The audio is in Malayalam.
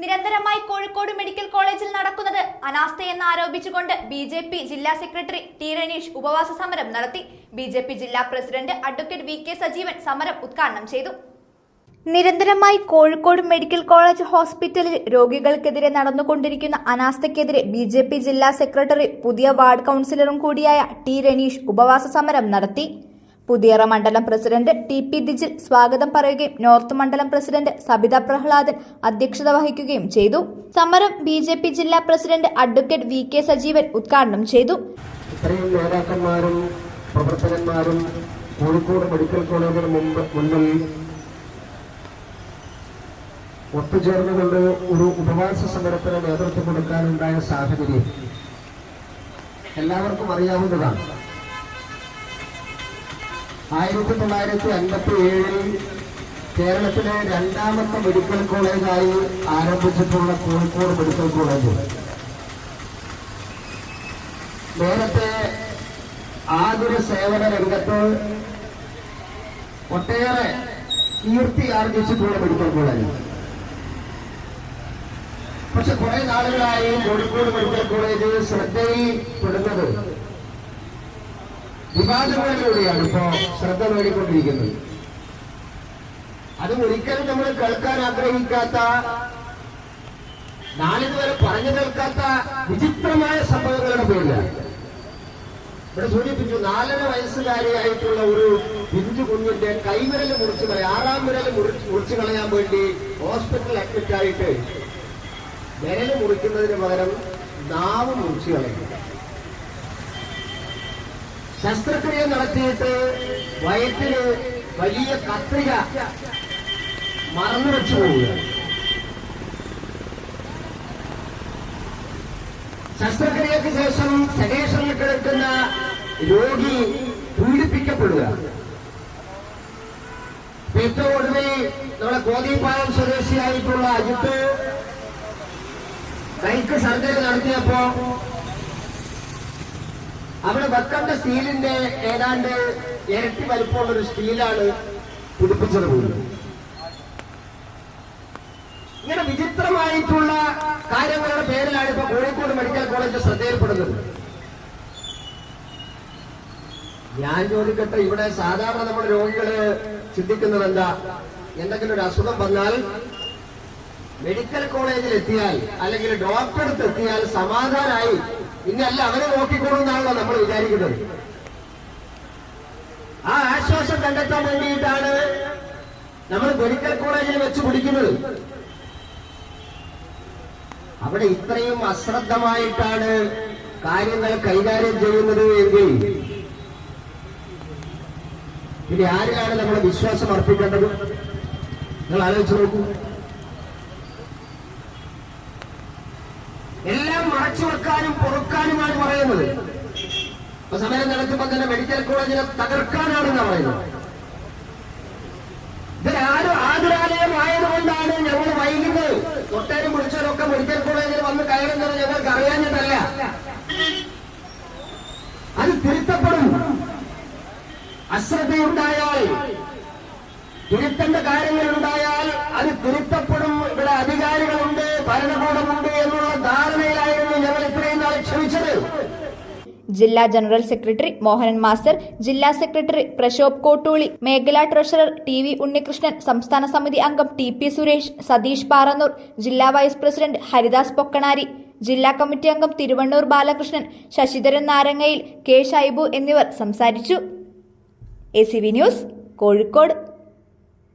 നിരന്തരമായി കോഴിക്കോട് മെഡിക്കൽ കോളേജിൽ നടക്കുന്നത് അനാസ്ഥയെന്ന് ആരോപിച്ചുകൊണ്ട് ബി ജെ പി ജില്ലാ സെക്രട്ടറി ടി രണീഷ് ഉപവാസ സമരം നടത്തി. ബി ജെ പി ജില്ലാ president advocate V K Sajeevan സമരം ഉദ്ഘാടനം ചെയ്തു. നിരന്തരമായി കോഴിക്കോട് മെഡിക്കൽ കോളേജ് ഹോസ്പിറ്റലിൽ രോഗികൾക്കെതിരെ നടന്നുകൊണ്ടിരിക്കുന്ന അനാസ്ഥയ്ക്കെതിരെ ബി ജെ പി ജില്ലാ സെക്രട്ടറി പുതിയ വാർഡ് കൗൺസിലറും കൂടിയായ ടി രനീഷ് ഉപവാസ സമരം നടത്തി. പുതിയറ മണ്ഡലം പ്രസിഡന്റ് ടി പി ദിജിൽ സ്വാഗതം പറയുകയും നോർത്ത് മണ്ഡലം പ്രസിഡന്റ് സബിത പ്രഹ്ലാദൻ അധ്യക്ഷത വഹിക്കുകയും ചെയ്തു. സമരം ബി ജെ പി ജില്ലാ president advocate V K Sajeevan ഉദ്ഘാടനം ചെയ്തു. ഇത്രയും നേതാക്കന്മാരും പ്രവർത്തകന്മാരും കോഴിക്കോട് മെഡിക്കൽ കോളേജിന് മുമ്പ് മുന്നിൽ ഒത്തുചേർന്നുകൊണ്ട് ഒരു ഉപവാസ സമരത്തിന് നേതൃത്വം കൊടുക്കാനുണ്ടായ സാഹചര്യം എല്ലാവർക്കും അറിയാവുന്നതാണ്. ആയിരത്തി തൊള്ളായിരത്തി അൻപത്തി ഏഴിൽ കേരളത്തിലെ രണ്ടാമത്തെ മെഡിക്കൽ കോളേജായി ആരംഭിച്ചിട്ടുള്ള കോഴിക്കോട് മെഡിക്കൽ കോളേജ്. നേരത്തെ ആതുര സേവന രംഗത്ത് ഒട്ടേറെ കീർത്തി ആർജിച്ചിട്ടുള്ള മെഡിക്കൽ കോളേജ്. പക്ഷെ കുറെ നാളുകളായി കോഴിക്കോട് മെഡിക്കൽ കോളേജ് ശ്രദ്ധയിൽപ്പെടുന്നത് വിവാദങ്ങളിലൂടെയാണ് ഇപ്പോ ശ്രദ്ധ നേടിക്കൊണ്ടിരിക്കുന്നത്. അത് ഒരിക്കലും നമ്മൾ കേൾക്കാൻ ആഗ്രഹിക്കാത്ത നാളിതുവരെ പറഞ്ഞു കേൾക്കാത്ത വിചിത്രമായ സംഭവങ്ങളുടെ പേരിലാണ് ഇവിടെ സൂചിപ്പിച്ചു നാലര വയസ്സുകാരിയായിട്ടുള്ള ഒരു പിഞ്ചു കുഞ്ഞിന്റെ കൈവിരൽ മുറിച്ച് കളയാൻ ആറാം വിരൽ മുറിച്ച് കളയാൻ വേണ്ടി ഹോസ്പിറ്റൽ അഡ്മിറ്റ് ആയിട്ട് വിരൽ മുറിക്കുന്നതിന് പകരം നാവ് മുറിച്ചു കളയും ശസ്ത്രക്രിയ നടത്തിയിട്ട് വയറ്റിൽ വലിയ കത്രിക മറന്നു വെച്ചു പോവുക ശസ്ത്രക്രിയക്ക് ശേഷം സെഡേഷനിൽ കിടക്കുന്ന രോഗി പീഡിപ്പിക്കപ്പെടുക ഏറ്റവും ഒടുവിൽ നമ്മുടെ കോതിപ്പാലം സ്വദേശിയായിട്ടുള്ള അജിത്ത് കൈക്ക് സർജറി നടത്തിയപ്പോ അവിടെ വെക്കേണ്ട സ്റ്റീലിന്റെ ഏതാണ്ട് ഇരട്ടി വലുപ്പമുള്ള ഒരു സ്റ്റീലാണ് പിടിപ്പിച്ചത് പോലും. ഇങ്ങനെ വിചിത്രമായിട്ടുള്ള കാര്യങ്ങളുടെ പേരിലാണ് ഇപ്പൊ കോഴിക്കോട് മെഡിക്കൽ കോളേജ് ശ്രദ്ധയിൽപ്പെടുന്നത്. ഞാൻ ചോദിക്കട്ടെ ഇവിടെ സാധാരണ നമ്മുടെ രോഗികൾ ചിന്തിക്കുന്നത് എന്താ? എന്തെങ്കിലും ഒരു അസുഖം വന്നാൽ മെഡിക്കൽ കോളേജിൽ എത്തിയാൽ അല്ലെങ്കിൽ ഡോക്ടറെ അടുത്ത് എത്തിയാൽ സമാധാനമായി ഇന്നല്ല അവരെ നോക്കിക്കൊള്ളുന്നാണല്ലോ നമ്മൾ വിചാരിക്കുന്നത്. ആ ആശ്വാസം കണ്ടെത്താൻ വേണ്ടിയിട്ടാണ് നമ്മൾ മെഡിക്കൽ കോളേജിൽ വെച്ച് പിടിക്കുന്നത്. അവിടെ ഇത്രയും അശ്രദ്ധമായിട്ടാണ് കാര്യങ്ങൾ കൈകാര്യം ചെയ്യുന്നത് എങ്കിൽ പിന്നെ ആരിലാണ് നമ്മൾ വിശ്വാസം അർപ്പിക്കേണ്ടത്? നിങ്ങൾ ആലോചിച്ച് നോക്കൂ. എല്ലാം മറച്ചു വെക്കാനും പൊറുക്കാനുമാണ് പറയുന്നത്. ഇപ്പൊ സമരം നടത്തുമ്പോൾ തന്നെ മെഡിക്കൽ കോളേജിനെ തകർക്കാനാണെന്ന് പറയുന്നത്. ഇവരാരും ആതുരാലയം ആയതുകൊണ്ടാണ് ഞങ്ങൾ വൈകുന്നത് തൊട്ടേരും വിളിച്ചവരൊക്കെ മെഡിക്കൽ കോളേജിൽ വന്ന് കയറുന്നത് ഞങ്ങൾക്ക് അറിയാഞ്ഞിട്ടല്ല. അത് തിരുത്തപ്പെടും. അശ്രദ്ധയുണ്ടായാൽ തിരുത്തേണ്ട കാര്യങ്ങൾ ഉണ്ടായാൽ അത് തിരുത്തപ്പെടും. ജില്ലാ ജനറൽ സെക്രട്ടറി മോഹനൻ മാസ്റ്റർ ജില്ലാ സെക്രട്ടറി പ്രശോഭ് കോട്ടൂളി മേഖലാ ട്രഷറർ ടി വി ഉണ്ണികൃഷ്ണൻ സംസ്ഥാന സമിതി അംഗം ടി പി സുരേഷ് സതീഷ് പാറന്നൂർ ജില്ലാ വൈസ് പ്രസിഡന്റ് ഹരിദാസ് പൊക്കണാരി ജില്ലാ കമ്മിറ്റി അംഗം തിരുവണ്ണൂർ ബാലകൃഷ്ണൻ ശശിധരൻ നാരങ്ങയിൽ കെ ഷൈബു എന്നിവർ സംസാരിച്ചു. A news Kozhikode.